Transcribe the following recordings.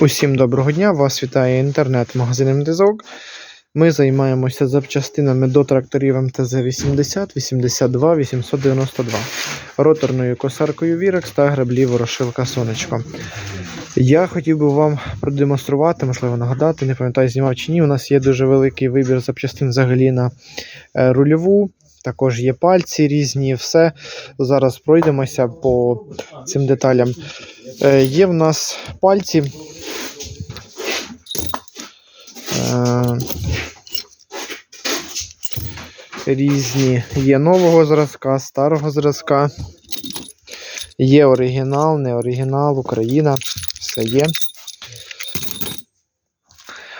Усім доброго дня! Вас вітає інтернет-магазин МДЗОК. Ми займаємося запчастинами до тракторів МТЗ-80, 82, 892, роторною косаркою Вірекс та граблі ворошилка Сонечко. Я хотів би вам продемонструвати, можливо, нагадати, не пам'ятаю, знімав чи ні. У нас є дуже великий вибір запчастин взагалі на е, рульову. Також є пальці різні, все. Зараз пройдемося по цим деталям. Е, Є в нас пальці. Е, Різні. Є нового зразка, старого зразка. Є оригінал, не оригінал, Україна. Все є.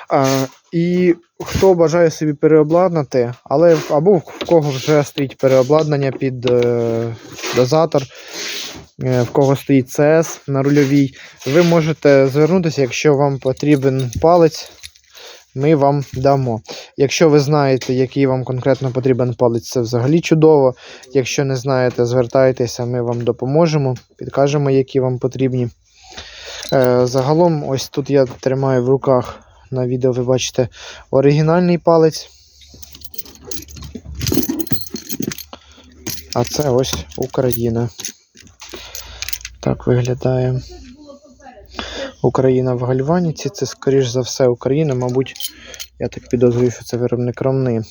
А, і хто бажає собі переобладнати, але або в кого вже стоїть переобладнання під е, дозатор, е, в кого стоїть CS на рульовій, ви можете звернутися, якщо вам потрібен палець, ми вам дамо. Якщо ви знаєте, який вам конкретно потрібен палець, це взагалі чудово. Якщо не знаєте, звертайтеся, ми вам допоможемо, підкажемо, які вам потрібні. Е, загалом, ось тут я тримаю в руках на відео, ви бачите, оригінальний палець. А це ось Україна. Так виглядає. Україна в гальваніці. Це, скоріш за все, Україна. Мабуть, я так підозрюю, що це виробник ромни.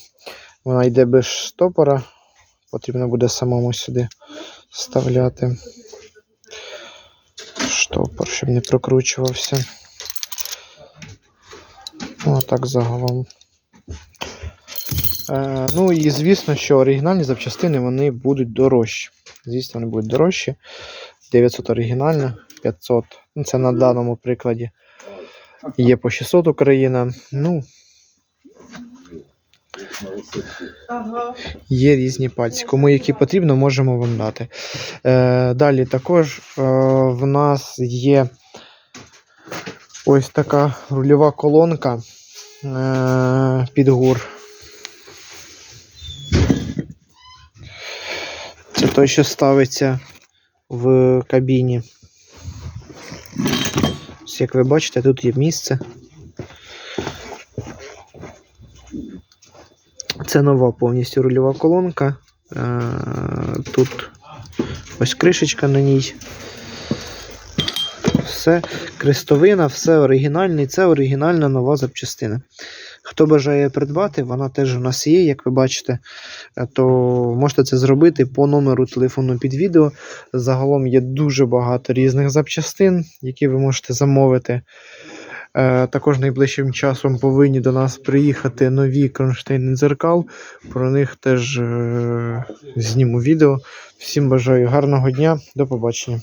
Вона йде без штопора. Потрібно буде самому сюди вставляти штопор, щоб не прокручувався. Отак загалом. Е, ну і звісно, що оригінальні запчастини вони будуть дорожчі. Звісно, вони будуть дорожчі. 900 оригінальна, 500. Ну, це на даному прикладі. Є по 600 Україна. Ну, є різні пальці. Кому які потрібно, можемо вам дати. Е, далі також е, в нас є ось така рульова колонка е, під гур. Це той, що ставиться в кабіні. Ось, Як ви бачите, тут є місце. Це нова повністю рульова колонка. Е, Тут ось кришечка на ній. Все крестовина, все оригінальне, це оригінальна нова запчастина. Хто бажає придбати, вона теж у нас є, як ви бачите, Е, то можете це зробити по номеру телефону під відео. Загалом є дуже багато різних запчастин, які ви можете замовити. Е, Також найближчим часом повинні до нас приїхати нові кронштейни дзеркал. Про них теж е, зніму відео. Всім бажаю гарного дня, до побачення.